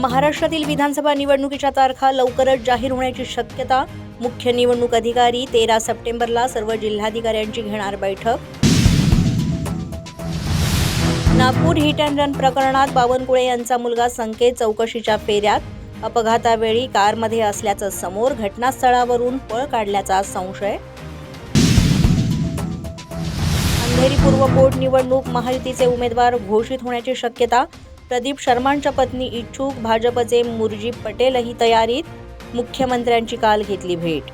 महाराष्ट्रातील विधानसभा निवडणुकीच्या तारखा लवकरच जाहीर होण्याची शक्यता मुख्य निवडणूक अधिकारी तेरा सप्टेंबरला सर्व जिल्हाधिकाऱ्यांची घेणार बैठक. नागपूर हिट अँड रन प्रकरणात बावनकुळे यांचा मुलगा संकेत चौकशीच्या फेऱ्यात. अपघातावेळी कारमध्ये असल्याचं समोर घटनास्थळावरून पळ काढल्याचा संशय. अंधेरी पूर्व पोटनिवडणूक महायुतीचे उमेदवार घोषित होण्याची शक्यता प्रदीप शर्मांच्या पत्नी इच्छुक भाजपचे मुरजी पटेलही तयारीत मुख्यमंत्र्यांची काल घेतली भेट.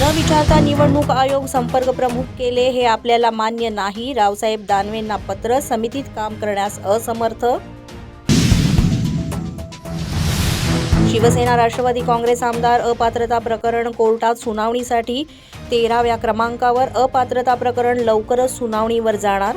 न विचारता निवडणूक आयोग संपर्क प्रमुख केले हे आपल्याला मान्य नाही. रावसाहेब दानवेंना पत्र समितीत काम करण्यास असमर्थ. शिवसेना राष्ट्रवादी काँग्रेस आमदार अपात्रता प्रकरण कोर्टात सुनावणीसाठी तेराव्या क्रमांकावर अपात्रता प्रकरण लवकरच सुनावणीवर जाणार.